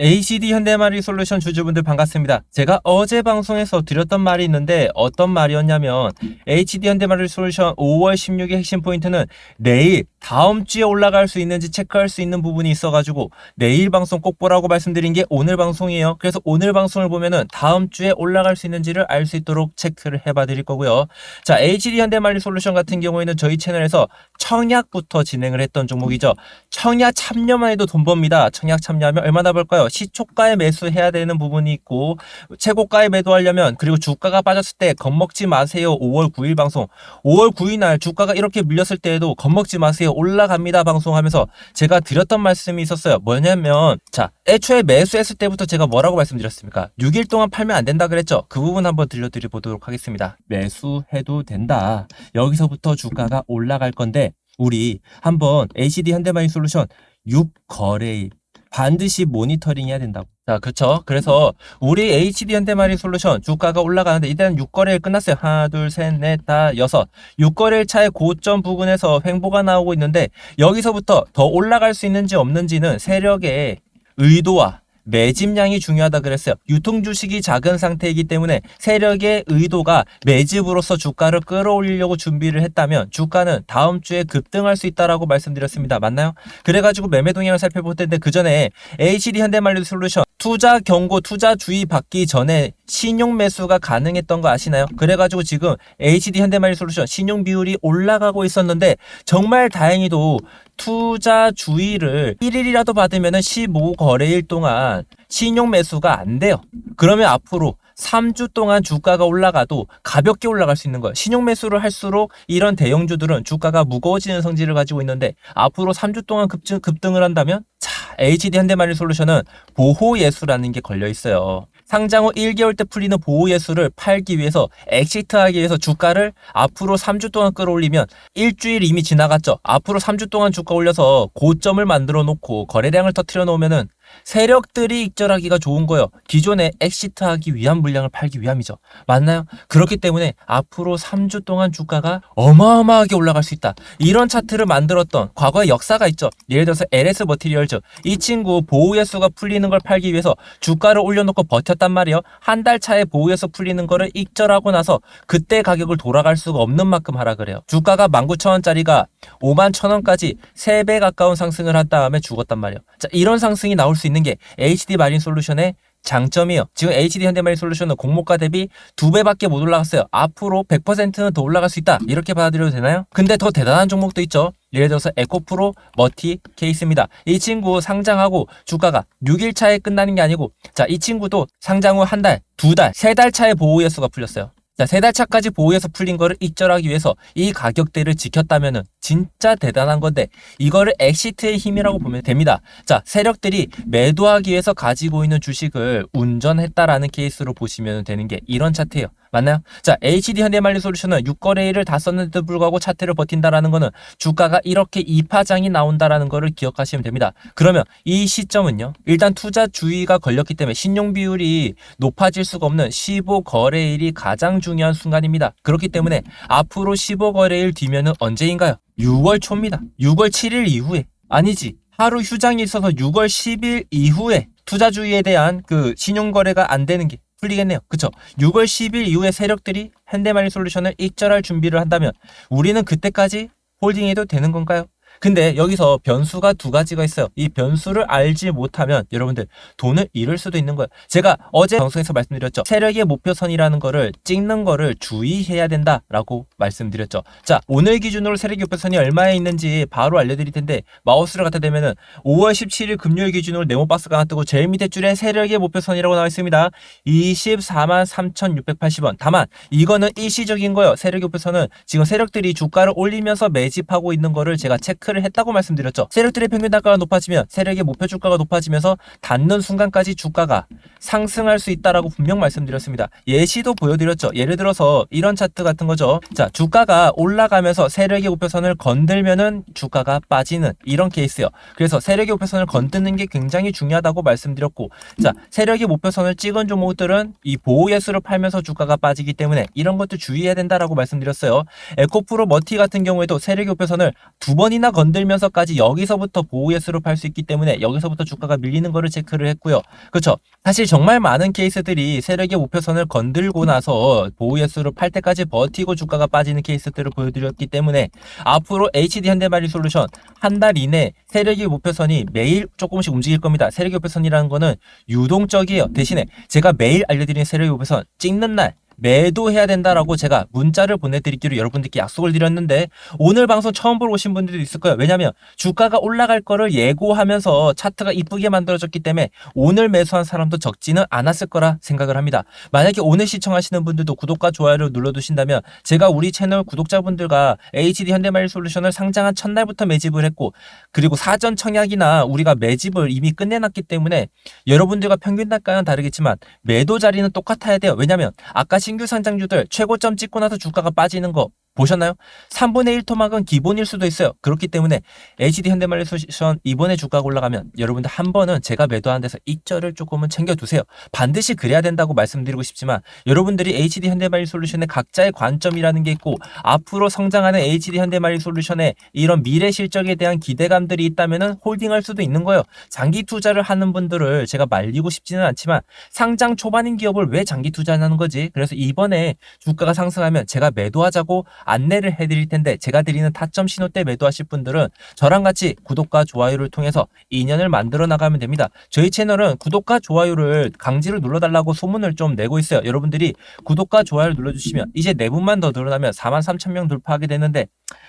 ACD 현대마리 솔루션 주주분들 반갑습니다. 제가 어제 방송에서 드렸던 말이 있는데 어떤 말이었냐면 HD 현대마리 솔루션 5월 16일 핵심 포인트는 내일 다음 주에 올라갈 수 있는지 체크할 수 있는 부분이 있어가지고 내일 방송 꼭 보라고 말씀드린 게 오늘 방송이에요. 그래서 오늘 방송을 보면은 다음 주에 올라갈 수 있는지를 알 수 있도록 체크를 해봐 드릴 거고요. 자, HD 현대마리 솔루션 같은 경우에는 저희 채널에서 청약부터 진행을 했던 종목이죠. 청약 참여만 해도 돈 법니다. 청약 참여하면 얼마나 벌까요? 시초가에 매수해야 되는 부분이 있고 최고가에 매도하려면 그리고 주가가 빠졌을 때 겁먹지 마세요. 5월 9일 방송. 5월 9일 날 주가가 이렇게 밀렸을 때에도 겁먹지 마세요. 올라갑니다. 방송하면서 제가 드렸던 말씀이 있었어요. 뭐냐면 자, 애초에 매수했을 때부터 제가 뭐라고 말씀드렸습니까? 6일 동안 팔면 안 된다 그랬죠. 그 부분 한번 들려드려 보도록 하겠습니다. 매수해도 된다. 여기서부터 주가가 올라갈 건데 우리 한번 ACD 현대마인 솔루션 6거래일 반드시 모니터링 해야 된다고. 자, 그쵸. 그래서 우리 HD 현대마린 솔루션 주가가 올라가는데 일단 6거래일 끝났어요. 하나, 둘, 셋, 넷, 다, 여섯. 6거래일 차의 고점 부근에서 횡보가 나오고 있는데 여기서부터 더 올라갈 수 있는지 없는지는 세력의 의도와 매집량이 중요하다 그랬어요. 유통 주식이 작은 상태이기 때문에 세력의 의도가 매집으로서 주가를 끌어올리려고 준비를 했다면 주가는 다음 주에 급등할 수 있다라고 말씀드렸습니다. 맞나요? 그래가지고 매매 동향을 살펴볼 텐데 그 전에 HD 현대만리 솔루션 투자 경고, 투자 주의 받기 전에 신용 매수가 가능했던 거 아시나요? 그래가지고 지금 HD 현대마리 솔루션 신용 비율이 올라가고 있었는데 정말 다행히도 투자 주의를 1일이라도 받으면 15거래일 동안 신용 매수가 안 돼요. 그러면 앞으로 3주 동안 주가가 올라가도 가볍게 올라갈 수 있는 거예요. 신용 매수를 할수록 이런 대형주들은 주가가 무거워지는 성질을 가지고 있는데 앞으로 3주 동안 급증, 급등을 한다면 자, HD 현대마리 솔루션은 보호 예수라는 게 걸려 있어요. 상장 후 1개월 때 풀리는 보호 예수를 팔기 위해서 엑시트하기 위해서 주가를 앞으로 3주 동안 끌어올리면 일주일 이미 지나갔죠. 앞으로 3주 동안 주가 올려서 고점을 만들어 놓고 거래량을 터트려 놓으면은 세력들이 익절하기가 좋은 거예요. 기존에 엑시트하기 위한 물량을 팔기 위함이죠. 맞나요? 그렇기 때문에 앞으로 3주 동안 주가가 어마어마하게 올라갈 수 있다. 이런 차트를 만들었던 과거의 역사가 있죠. 예를 들어서 LS 머티리얼즈 이 친구 보호예수가 풀리는 걸 팔기 위해서 주가를 올려놓고 버텼단 말이에요. 한 달 차에 보호예수 풀리는 거를 익절하고 나서 그때 가격을 돌아갈 수가 없는 만큼 하라 그래요. 주가가 19,000원짜리가 5만 1,000원까지 3배 가까운 상승을 한 다음에 죽었단 말이에요. 자, 이런 상승이 나올 수 있는 게 HD 마린 솔루션의 장점이에요. 지금 HD 현대마린 솔루션은 공모가 대비 두 배밖에 못 올라갔어요. 앞으로 100%는 더 올라갈 수 있다. 이렇게 받아들여도 되나요? 근데 더 대단한 종목도 있죠. 예를 들어서 에코프로 머티 케이스입니다. 이 친구 상장하고 주가가 6일 차에 끝나는 게 아니고 자, 이 친구도 상장 후 한 달, 두 달, 세 달 차에 보호 예수가 풀렸어요. 자, 세 달 차까지 보호해서 풀린 거를 익절하기 위해서 이 가격대를 지켰다면은 진짜 대단한 건데 이거를 엑시트의 힘이라고 보면 됩니다. 자, 세력들이 매도하기 위해서 가지고 있는 주식을 운전했다라는 케이스로 보시면 되는 게 이런 차트예요. 맞나요? 자, HD 현대말리 솔루션은 6거래일을 다 썼는데도 불구하고 차트를 버틴다라는 거는 주가가 이렇게 이파장이 나온다라는 거를 기억하시면 됩니다. 그러면 이 시점은요. 일단 투자 주의가 걸렸기 때문에 신용 비율이 높아질 수가 없는 15거래일이 가장 중요한 순간입니다. 그렇기 때문에 앞으로 15거래일 뒤면은 언제인가요? 6월 초입니다. 6월 7일 이후에 아니지. 하루 휴장이 있어서 6월 10일 이후에 투자주의에 대한 그 신용거래가 안 되는 게 풀리겠네요. 그쵸? 6월 10일 이후에 세력들이 현대마린 솔루션을 익절할 준비를 한다면 우리는 그때까지 홀딩해도 되는 건가요? 근데 여기서 변수가 두 가지가 있어요. 이 변수를 알지 못하면 여러분들 돈을 잃을 수도 있는 거예요. 제가 어제 방송에서 말씀드렸죠. 세력의 목표선이라는 거를 찍는 거를 주의해야 된다라고 말씀드렸죠. 자, 오늘 기준으로 세력의 목표선이 얼마에 있는지 바로 알려드릴 텐데 마우스를 갖다 대면은 5월 17일 금요일 기준으로 네모 박스가 하나 뜨고 제일 밑에 줄에 세력의 목표선이라고 나와 있습니다. 24만 3,680원. 다만 이거는 일시적인 거예요. 세력의 목표선은 지금 세력들이 주가를 올리면서 매집하고 있는 거를 제가 체크 를 했다고 말씀드렸죠. 세력들의 평균 단가가 높아지면 세력의 목표 주가가 높아지면서 닿는 순간까지 주가가 상승할 수 있다라고 분명 말씀드렸습니다. 예시도 보여드렸죠. 예를 들어서 이런 차트 같은 거죠. 자, 주가가 올라가면서 세력의 목표선을 건들면은 주가가 빠지는 이런 케이스요. 그래서 세력의 목표선을 건드는 게 굉장히 중요하다고 말씀드렸고, 자, 세력의 목표선을 찍은 종목들은 이 보호 예수를 팔면서 주가가 빠지기 때문에 이런 것도 주의해야 된다라고 말씀드렸어요. 에코프로 머티 같은 경우에도 세력의 목표선을 두 번이나 건 건들면서까지 여기서부터 보호 예수로 팔 수 있기 때문에 여기서부터 주가가 밀리는 거를 체크를 했고요. 그렇죠. 사실 정말 많은 케이스들이 세력의 목표선을 건들고 나서 보호 예수를 팔 때까지 버티고 주가가 빠지는 케이스들을 보여드렸기 때문에 앞으로 HD 현대마리 솔루션 한 달 이내 세력의 목표선이 매일 조금씩 움직일 겁니다. 세력의 목표선이라는 거는 유동적이에요. 대신에 제가 매일 알려드리는 세력의 목표선 찍는 날 매도해야 된다라고 제가 문자를 보내드리기로 여러분들께 약속을 드렸는데 오늘 방송 처음 보러 오신 분들도 있을 거예요. 왜냐하면 주가가 올라갈 거를 예고하면서 차트가 이쁘게 만들어졌기 때문에 오늘 매수한 사람도 적지는 않았을 거라 생각을 합니다. 만약에 오늘 시청하시는 분들도 구독과 좋아요를 눌러두신다면 제가 우리 채널 구독자분들과 HD 현대마일 솔루션을 상장한 첫날부터 매집을 했고 그리고 사전 청약이나 우리가 매집을 이미 끝내놨기 때문에 여러분들과 평균 단가는 다르겠지만 매도 자리는 똑같아야 돼요. 왜냐하면 아까 신규 상장주들 최고점 찍고 나서 주가가 빠지는 거 보셨나요? 3분의 1 토막은 기본일 수도 있어요. 그렇기 때문에 HD 현대말리 솔루션 이번에 주가가 올라가면 여러분들 한 번은 제가 매도한 데서 익절을 조금은 챙겨두세요. 반드시 그래야 된다고 말씀드리고 싶지만 여러분들이 HD 현대말리 솔루션의 각자의 관점이라는 게 있고 앞으로 성장하는 HD 현대말리 솔루션의 이런 미래 실적에 대한 기대감들이 있다면 홀딩할 수도 있는 거예요. 장기 투자를 하는 분들을 제가 말리고 싶지는 않지만 상장 초반인 기업을 왜 장기 투자하는 거지? 그래서 이번에 주가가 상승하면 제가 매도하자고 안내를 해드릴 텐데 제가 드리는 타점 신호 때 매도하실 분들은 저랑 같이 구독과 좋아요를 통해서 인연을 만들어 나가면 됩니다. 저희 채널은 구독과 좋아요를 강제로 눌러달라고 소문을 좀 내고 있어요. 여러분들이 구독과 좋아요를 눌러주시면 이제 네 분만 더 늘어나면 4만 3천 명 돌파하게 되는데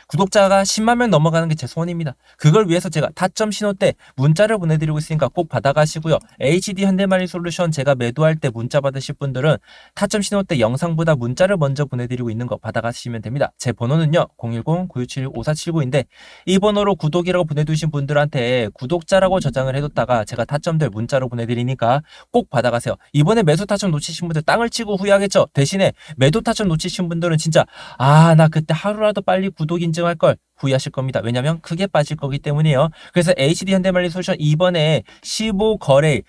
구독자가 10만 명 넘어가는 게 제 소원입니다. 그걸 위해서 제가 타점 신호 때 문자를 보내드리고 있으니까 꼭 받아가시고요. HD 현대마리 솔루션 제가 매도할 때 문자 받으실 분들은 타점 신호 때 영상보다 문자를 먼저 보내드리고 있는 거 받아가시면 됩니다. 제 번호는요. 010-9677-5479인데 이 번호로 구독이라고 보내두신 분들한테 구독자라고 저장을 해뒀다가 제가 타점들 문자로 보내드리니까 꼭 받아가세요. 이번에 매수 타점 놓치신 분들 땅을 치고 후회하겠죠. 대신에 매도 타점 놓치신 분들은 진짜 아 나 그때 하루라도 빨리 구독 인증할 걸 후회하실 겁니다. 왜냐면 크게 빠질 거기 때문이에요. 그래서 HD 현대말리 솔루션 이번에 15거래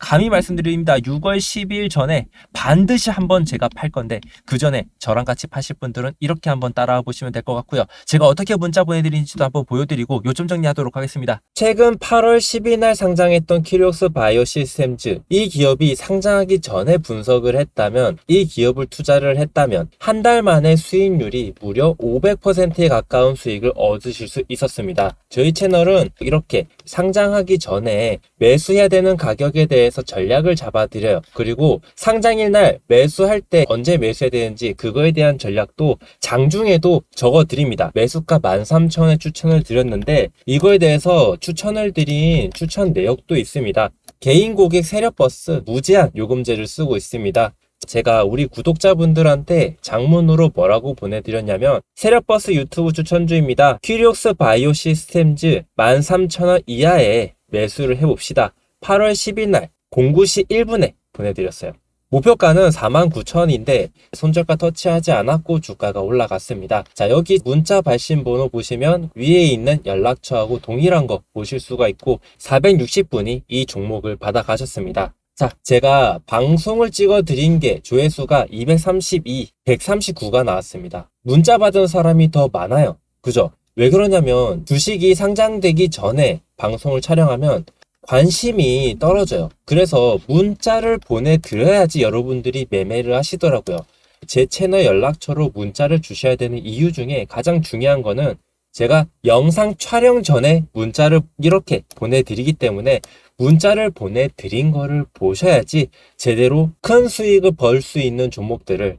감히 말씀드립니다. 6월 10일 전에 반드시 한번 제가 팔 건데 그 전에 저랑 같이 파실 분들은 이렇게 한번 따라와 보시면 될 것 같고요. 제가 어떻게 문자 보내드리는지도 한번 보여드리고 요점 정리하도록 하겠습니다. 최근 8월 10일 날 상장했던 키리옥스 바이오 시스템즈 이 기업이 상장하기 전에 분석을 했다면 이 기업을 투자를 했다면 한 달 만에 수익률이 무려 500%에 가까운 수익 을 얻으실 수 있었습니다. 저희 채널은 이렇게 상장하기 전에 매수해야 되는 가격에 대해서 전략을 잡아드려요. 그리고 상장일 날 매수할 때 언제 매수해야 되는지 그거에 대한 전략도 장중에도 적어드립니다. 매수가 13,000원에 추천을 드렸는데 이거에 대해서 추천을 드린 추천 내역도 있습니다. 개인 고객 세력 버스 무제한 요금제를 쓰고 있습니다. 제가 우리 구독자분들한테 장문으로 뭐라고 보내드렸냐면 세력버스 유튜브 추천주입니다. 퀴리옥스 바이오 시스템즈 13,000원 이하에 매수를 해봅시다. 8월 10일 날 09시 1분에 보내드렸어요. 목표가는 49,000원인데 손절가 터치하지 않았고 주가가 올라갔습니다. 자 여기 문자 발신 번호 보시면 위에 있는 연락처하고 동일한 거 보실 수가 있고 460분이 이 종목을 받아 가셨습니다. 자, 제가 방송을 찍어 드린 게 조회수가 232, 139가 나왔습니다. 문자 받은 사람이 더 많아요. 그죠? 왜 그러냐면 주식이 상장되기 전에 방송을 촬영하면 관심이 떨어져요. 그래서 문자를 보내드려야지 여러분들이 매매를 하시더라고요. 제 채널 연락처로 문자를 주셔야 되는 이유 중에 가장 중요한 거는 제가 영상 촬영 전에 문자를 이렇게 보내드리기 때문에 문자를 보내드린 거를 보셔야지 제대로 큰 수익을 벌 수 있는 종목들을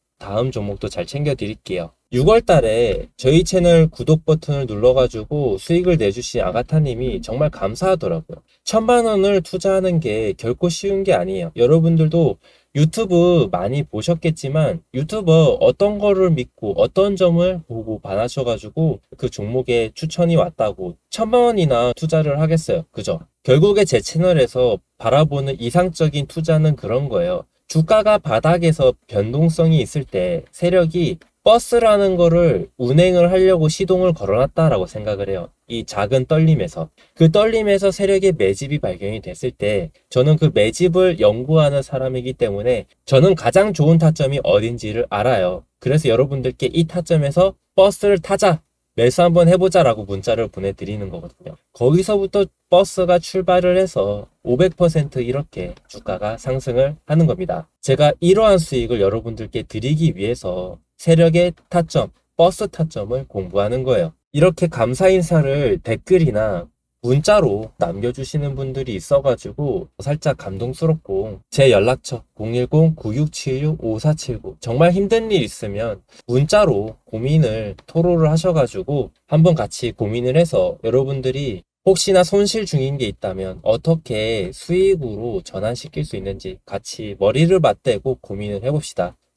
다음 종목도 잘 챙겨 드릴게요. 6월 달에 저희 채널 구독 버튼을 눌러가지고 수익을 내주신 아가타님이 정말 감사하더라고요. 천만 원을 투자하는 게 결코 쉬운 게 아니에요. 여러분들도 유튜브 많이 보셨겠지만 유튜버 어떤 거를 믿고 어떤 점을 보고 반하셔가지고 그 종목에 추천이 왔다고 천만 원이나 투자를 하겠어요. 그죠? 결국에 제 채널에서 바라보는 이상적인 투자는 그런 거예요. 주가가 바닥에서 변동성이 있을 때 세력이 버스라는 거를 운행을 하려고 시동을 걸어놨다라고 생각을 해요. 이 작은 떨림에서. 그 떨림에서 세력의 매집이 발견이 됐을 때 저는 그 매집을 연구하는 사람이기 때문에 저는 가장 좋은 타점이 어딘지를 알아요. 그래서 여러분들께 이 타점에서 버스를 타자! 매수 한번 해보자 라고 문자를 보내드리는 거거든요. 거기서부터 버스가 출발을 해서 500% 이렇게 주가가 상승을 하는 겁니다. 제가 이러한 수익을 여러분들께 드리기 위해서 세력의 타점, 버스 타점을 공부하는 거예요. 이렇게 감사 인사를 댓글이나 문자로 남겨주시는 분들이 있어가지고 살짝 감동스럽고 제 연락처 010-9676-5479 정말 힘든 일 있으면 문자로 고민을 토로를 하셔가지고 한번 같이 고민을 해서 여러분들이 혹시나 손실 중인 게 있다면 어떻게 수익으로 전환시킬 수 있는지 같이 머리를 맞대고 고민을 해봅시다.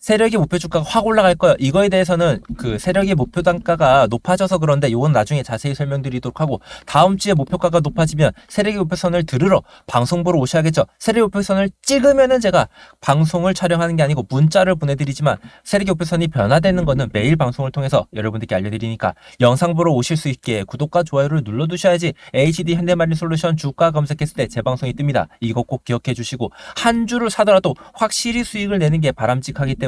세력의 목표 주가가 확 올라갈 거예요. 이거에 대해서는 그 세력의 목표 단가가 높아져서 그런데 이건 나중에 자세히 설명드리도록 하고 다음 주에 목표가가 높아지면 세력의 목표선을 들으러 방송 보러 오셔야겠죠. 세력의 목표선을 찍으면은 제가 방송을 촬영하는 게 아니고 문자를 보내드리지만 세력의 목표선이 변화되는 거는 매일 방송을 통해서 여러분들께 알려드리니까 영상 보러 오실 수 있게 구독과 좋아요를 눌러두셔야지 HD 현대마린 솔루션 주가 검색했을 때 제 방송이 뜹니다. 이거 꼭 기억해 주시고 한 주를 사더라도 확실히 수익을 내는 게 바람직하기 때문에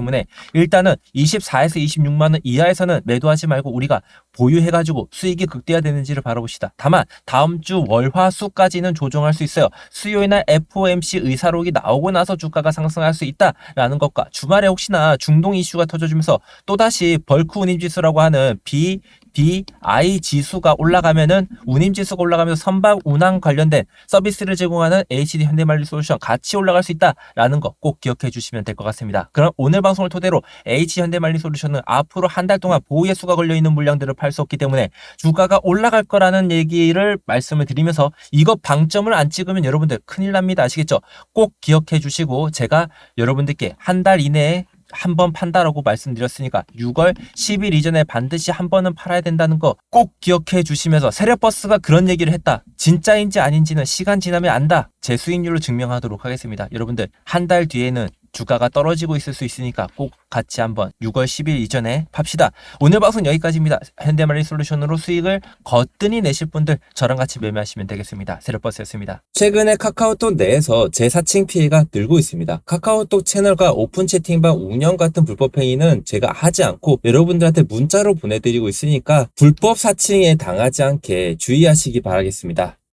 일단은 24에서 26만 원 이하에서는 매도하지 말고 우리가 보유해가지고 수익이 극대화되는지를 바라봅시다. 다만 다음 주 월화수까지는 조정할 수 있어요. 수요일 날 FOMC 의사록이 나오고 나서 주가가 상승할 수 있다라는 것과 주말에 혹시나 중동 이슈가 터져주면서 또다시 벌크 운임지수라고 하는 B DI 지수가 올라가면은 운임 지수가 올라가면서 선박 운항 관련된 서비스를 제공하는 HD 현대말리 솔루션 같이 올라갈 수 있다라는 거 꼭 기억해 주시면 될 것 같습니다. 그럼 오늘 방송을 토대로 HD 현대말리 솔루션은 앞으로 한 달 동안 보호의 수가 걸려 있는 물량들을 팔수 없기 때문에 주가가 올라갈 거라는 얘기를 말씀을 드리면서 이거 방점을 안 찍으면 여러분들 큰일 납니다. 아시겠죠? 꼭 기억해 주시고 제가 여러분들께 한 달 이내에 한 번 판다라고 말씀드렸으니까 6월 10일 이전에 반드시 한 번은 팔아야 된다는 거 꼭 기억해 주시면서 세력버스가 그런 얘기를 했다. 진짜인지 아닌지는 시간 지나면 안다. 제 수익률로 증명하도록 하겠습니다. 여러분들 한 달 뒤에는 주가가 떨어지고 있을 수 있으니까 꼭 같이 한번 6월 10일 이전에 팝시다. 오늘 방송 여기까지입니다. 현대마린 솔루션으로 수익을 거뜬히 내실 분들 저랑 같이 매매하시면 되겠습니다. 세력버스였습니다. 최근에 카카오톡 내에서 제 사칭 피해가 늘고 있습니다. 카카오톡 채널과 오픈 채팅방 운영 같은 불법 행위는 제가 하지 않고 여러분들한테 문자로 보내드리고 있으니까 불법 사칭에 당하지 않게 주의하시기 바라겠습니다.